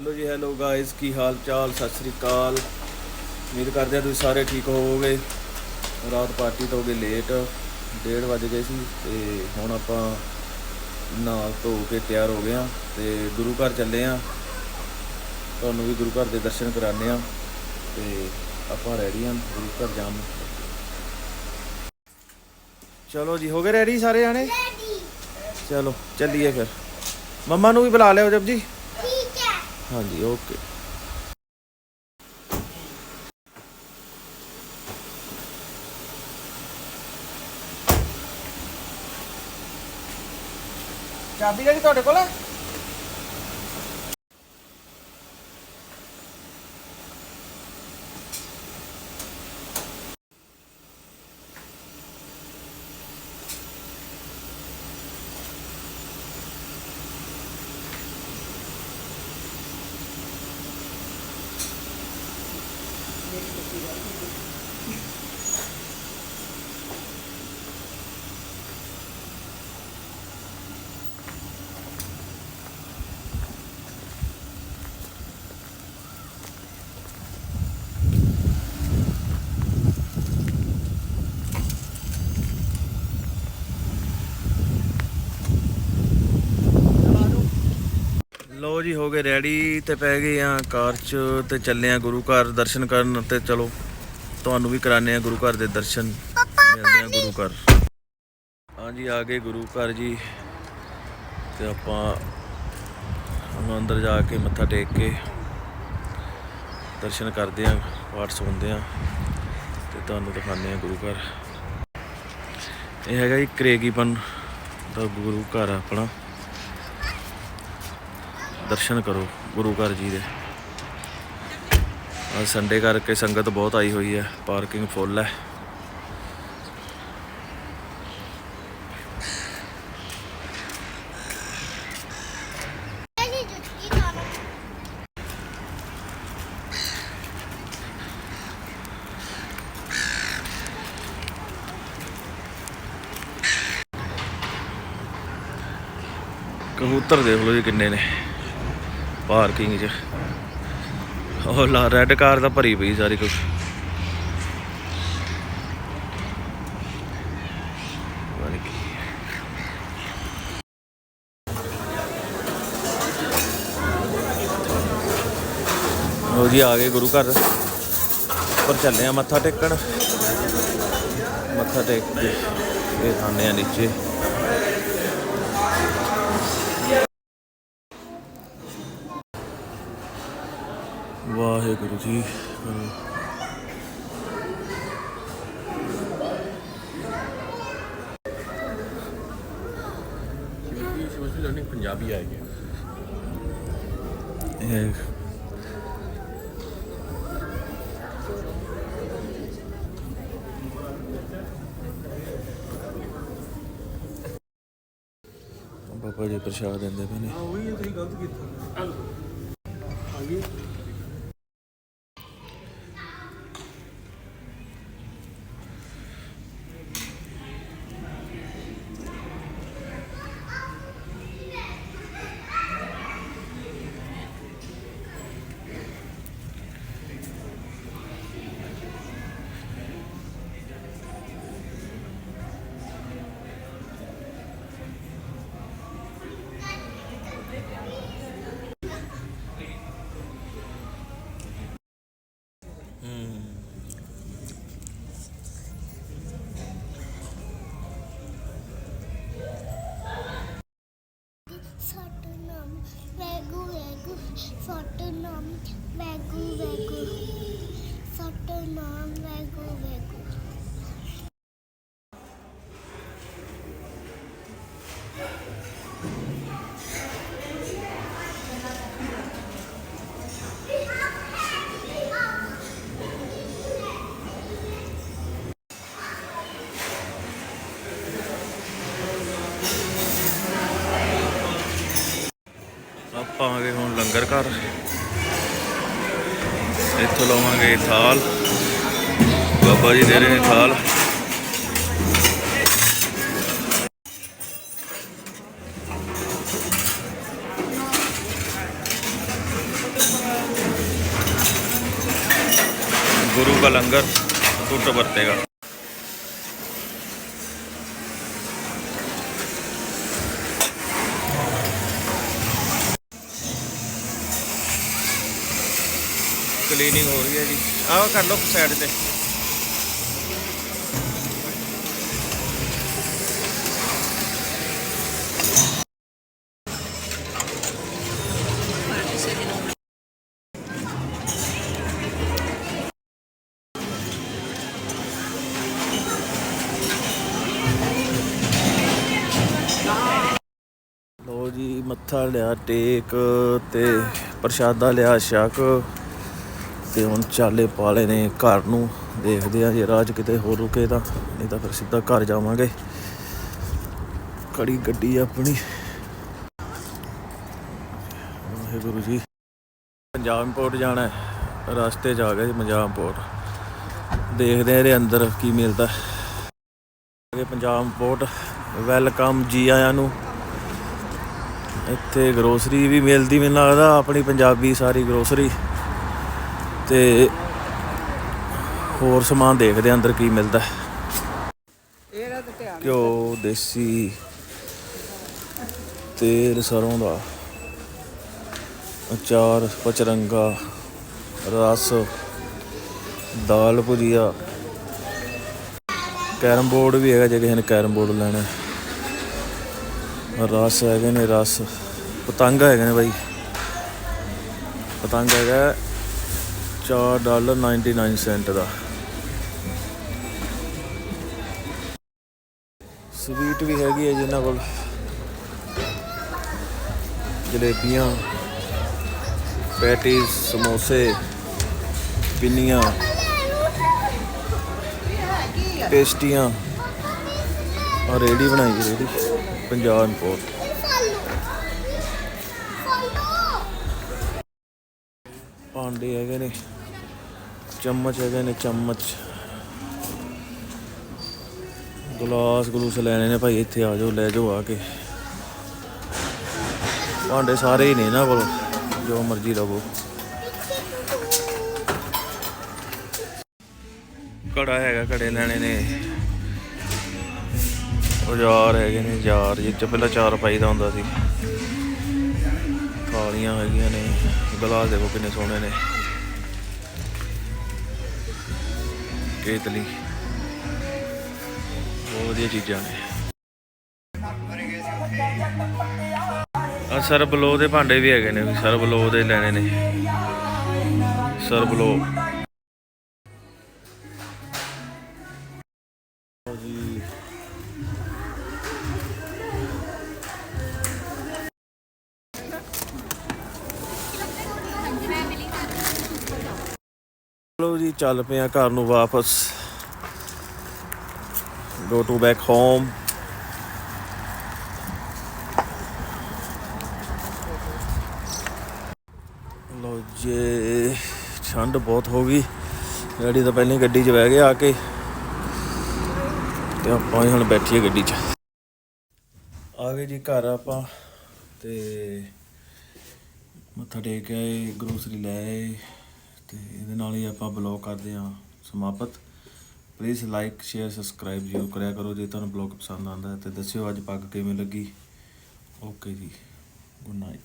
Hello ਜੀ hello guys ਕੀ ਹਾਲ ਚਾਲ? ਸਤਿ ਸ੍ਰੀ ਅਕਾਲ। ਉਮੀਦ ਕਰਦੇ ਹਾਂ ਤੁਸੀਂ ਸਾਰੇ ਠੀਕ ਹੋਵੋਗੇ। ਰਾਤ ਪਾਰਟੀ ਤੋਂ ਹੋ ਗਏ ਲੇਟ 1:30 ਵਜ ਗਏ ਸੀ ਤੇ ਹੁਣ ਆਪਾਂ ਨਹਾ ਧੋ ਕੇ ਤਿਆਰ ਹੋ ਗਏ ਆ ਤੇ ਗੁਰੂ ਘਰ ਚੱਲੇ ਆ ਤੁਹਾਨੂੰ ਵੀ ਗੁਰੂ ਘਰ ਦੇ ਦਰਸ਼ਨ ਕਰਾਣੇ ਆ ਤੇ ਆਪਾਂ ਰੈਡੀ ਆ ਗੁਰੂ ਘਰ ਜਾਣ ਨੂੰ। ਚਲੋ ਜੀ ਹੋ ਗਏ ਰੈਡੀ ਸਾਰੇ ਜਾਣੇ? ਚਲੋ ਚੱਲੀਏ ਫਿਰ। ਮੰਮਾ ਨੂੰ ਵੀ ਬੁਲਾ ਲਿਓ ਜਬ ਜੀ। ਹਾਂਜੀ ਓਕੇ ਚਾਬੀ ਜਿਹੜੀ ਤੁਹਾਡੇ ਕੋਲ ਹੈ? ਲੋ ਜੀ ਹੋ ਗਏ ਰੈਡੀ ਤੇ ਪੈ ਗਏ ਆ ਕਾਰ 'ਚ ਤੇ ਚੱਲੇ ਆ ਗੁਰੂ ਘਰ ਦਰਸ਼ਨ ਕਰਨ ਤੇ ਚਲੋ ਤੁਹਾਨੂੰ ਵੀ ਕਰਾਣੇ ਆ ਗੁਰੂ ਘਰ ਦੇ ਦਰਸ਼ਨ। ਮਿਲਦੇ ਆ ਗੁਰੂ ਘਰ। ਹਾਂਜੀ ਆ ਗਏ ਗੁਰੂ ਘਰ ਜੀ ਤੇ ਆਪਾਂ ਹੁਣ ਅੰਦਰ ਜਾ ਕੇ ਮੱਥਾ ਟੇਕ ਕੇ ਦਰਸ਼ਨ ਕਰਦੇ ਆ ਪਾਠ ਸੁਣਦੇ ਆ ਤੇ ਤੁਹਾਨੂੰ ਦਿਖਾਉਂਦੇ ਆ ਗੁਰੂ ਘਰ। ਇਹ ਹੈਗਾ ਜੀ ਕਰੇਗੀਪਨ ਦਾ ਗੁਰੂ ਘਰ ਆਪਣਾ। ਦਰਸ਼ਨ ਕਰੋ ਗੁਰੂ ਘਰ ਜੀ ਦੇ। ਅੱਜ ਸੰਡੇ ਕਰਕੇ ਸੰਗਤ ਬਹੁਤ ਆਈ ਹੋਈ ਹੈ ਪਾਰਕਿੰਗ ਫੁੱਲ ਹੈ। ਕਬੂਤਰ ਦੇਖ ਲਓ ਜੀ ਕਿੰਨੇ ਨੇ। ਪਾਰਕਿੰਗ 'ਚ। ਉਹ ਲਾ ਰੈੱਡ ਕਾਰ ਤਾਂ ਭਰੀ ਪਈ ਸਾਰੀ ਕੁਝ ਲੋ ਜੀ, ਆ ਗਏ ਗੁਰੂ ਘਰ। ਪਰ ਚੱਲੇ ਆ ਮੱਥਾ ਟੇਕਣ। ਮੱਥਾ ਟੇਕ ਕੇ ਇਹ ਖਾਣੇ ਆ ਨੀਚੇ। ਵਾਹਿਗੁਰੂ ਜੀ ਸੋਸ਼ਲ ਲਰਨਿੰਗ ਪੰਜਾਬੀ ਆਏਗੀ ਇਹ ਬਾਬਾ ਜੀ ਪ੍ਰਸ਼ਾਦ ਦਿੰਦੇ ਪਏ ਨੇ ਉਹੀ ਤੁਸੀਂ ਗਲਤ ਕੀਤਾ। ਆਗੇ ਸਤਨਾਮ ਵੈਗੂ ਵੈਗੂ ਸਤਨਾਮ ਵੈਗੂ ਵੈਗੂ ਸਤਨਾਮ ਵੈਗੂ ਵੈਗੂ ਆਪਾਂ ਘਰ ਇੱਥੋਂ ਲਵਾਂਗੇ ਥਾਲ। ਬਾਬਾ ਜੀ ਦੇ ਰਹੇ ਨੇ ਥਾਲ। ਗੁਰੂ ਕਾ ਲੰਗਰ टूट ਵਰਤੇਗਾ। ਕਲੀਨਿੰਗ ਹੋ ਰਹੀ ਹੈ ਜੀ। ਆਹ ਕਰ ਲਓ ਸਾਈਡ ਤੇ। ਲੋ ਜੀ, ਮੱਥਾ ਲਿਆ ਟੇਕ ਤੇ ਪ੍ਰਸ਼ਾਦਾ ਲਿਆ ਸ਼ੱਕ। ਤੇ ਹੁਣ ਚਾਲੇ ਪਾਲੇ ਨੇ ਘਰ ਨੂੰ, ਦੇਖਦੇ ਆ ਜੇ ਰਾਜ ਕਿਤੇ ਹੋਰ ਰੁਕੇ ਤਾਂ, ਨਹੀਂ ਤਾਂ ਫਿਰ ਸਿੱਧਾ ਘਰ ਜਾਵਾਂਗੇ। ਕੜੀ ਗੱਡੀ ਆਪਣੀ। ਵਾਹਿਗੁਰੂ ਜੀ। ਪੰਜਾਬ ਪੋਰਟ ਜਾਣਾ ਹੈ। ਰਸਤੇ 'ਚ ਆ ਗਏ ਪੰਜਾਬ ਪੋਰਟ ਦੇਖਦੇ ਆ ਇਹਦੇ ਅੰਦਰ ਕੀ ਮਿਲਦਾ। ਇਹ ਪੰਜਾਬ ਪੋਰਟ ਵੈਲਕਮ ਜੀ ਆਇਆਂ ਨੂੰ। ਇੱਥੇ ਗਰੋਸਰੀ ਵੀ ਮਿਲਦੀ ਮੈਨੂੰ ਲੱਗਦਾ, ਆਪਣੀ ਪੰਜਾਬੀ ਸਾਰੀ ਗਰੋਸਰੀ ਤੇ ਹੋਰ ਸਮਾਨ ਦੇਖਦੇ ਆ ਅੰਦਰ ਕੀ ਮਿਲਦਾ। ਘਿਓ, ਦੇਸੀ ਤੇਲ, ਸਰੋਂ ਦਾ ਅਚਾਰ, ਪਚਰੰਗਾ, ਰਸ, ਦਾਲ ਭੁਜੀਆ। ਕੈਰਮ ਬੋਰਡ ਵੀ ਹੈਗਾ ਜੇ ਕਿਸੇ ਨੇ ਕੈਰਮ ਬੋਰਡ ਲੈਣਾ। ਰਸ ਹੈਗੇ ਨੇ, ਰਸ। ਪਤੰਗ ਹੈਗੇ ਨੇ ਬਾਈ। ਪਤੰਗ ਹੈਗਾ। 4 ਡਾਲਰ 99 ਸੈਂਟ ਦਾ। ਸਵੀਟ ਵੀ ਹੈਗੀ ਹੈ ਜਿਨ੍ਹਾਂ ਕੋਲ। ਜਲੇਬੀਆਂ, ਪੈਟੀਜ਼, ਸਮੋਸੇ, ਪਿੰਨੀਆਂ, ਪੇਸਟੀਆਂ। ਆ ਰੇੜੀ ਬਣਾਈ ਜੀ ਰੇੜੀ ਪੰਜਾਬ ਇੰਪੋਰਟ ਭਾਂਡੇ ਹੈਗੇ ਨੇ। ਚਮਚ ਹੈਗੇ ਨੇ, ਚਮਚ। ਗਲਾਸ ਗਲੂਸ ਲੈਣੇ ਨੇ ਭਾਈ, ਇੱਥੇ ਆ ਜਾਓ, ਲੈ ਜਾਓ ਆ ਕੇ। ਭਾਂਡੇ ਸਾਰੇ ਹੀ ਨੇ ਇਹਨਾਂ ਕੋਲ, ਜੋ ਮਰਜ਼ੀ ਲਵੋ। ਕੜਾ ਹੈਗਾ ਕੜੇ ਲੈਣੇ ਨੇ। ਔਜ਼ਾਰ ਹੈਗੇ ਨੇ ਯਾਰ ਜਿੱਚ ਪਹਿਲਾਂ ਚਾਰ ਪਾਈਦਾ ਹੁੰਦਾ ਸੀ। ਥਾਲੀਆਂ ਹੈਗੀਆਂ ਨੇ। ਗਲਾਸ ਦੇਖੋ ਕਿੰਨੇ ਸੋਹਣੇ ਨੇ। ਕੇਤਲੀ। ਬਹੁਤ ਵਧੀਆ ਚੀਜ਼ਾਂ ਨੇ। ਆ ਸਰਬਲੋ ਦੇ ਭਾਂਡੇ ਵੀ ਹੈਗੇ ਨੇ ਸਰਬਲੋ ਦੇ ਲੈਣੇ ਨੇ। ਸਰਬਲੋ। ਚਲੋ ਜੀ, ਚੱਲ ਪਏ ਆ ਘਰ ਨੂੰ ਵਾਪਸ। ਗੋ ਟੂ ਬੈਕ ਹੋਮ ਲੋ ਜੇ, ਠੰਡ ਬਹੁਤ ਹੋ ਗਈ। ਡੈਡੀ ਤਾਂ ਪਹਿਲਾਂ ਹੀ ਗੱਡੀ 'ਚ ਬਹਿ ਗਏ ਆ ਕੇ। ਤੇ ਆਪਾਂ ਵੀ ਹੁਣ ਬੈਠੀਏ ਗੱਡੀ 'ਚ। ਆ ਗਏ ਜੀ ਘਰ ਆਪਾਂ, ਤੇ ਮੱਥਾ ਟੇਕ ਕੇ ਆਏ ਗਰੋਸਰੀ ਲੈ ਆਏ। ਤੇ ਇਹਦੇ ਨਾਲ ਹੀ ਆਪਾਂ ਬਲੌਗ ਕਰਦੇ ਹਾਂ ਸਮਾਪਤ। ਪਲੀਜ਼ ਲਾਈਕ ਸ਼ੇਅਰ ਸਬਸਕ੍ਰਾਈਬ ਜ਼ਰੂਰ ਕਰਿਆ ਕਰੋ ਜੇ ਤੁਹਾਨੂੰ ਬਲੌਗ ਪਸੰਦ ਆਉਂਦਾ ਹੈ ਤੇ ਦੱਸਿਓ ਅੱਜ ਪੱਗ ਕਿਵੇਂ ਲੱਗੀ। ਓਕੇ ਜੀ ਗੁੱਡ ਨਾਈਟ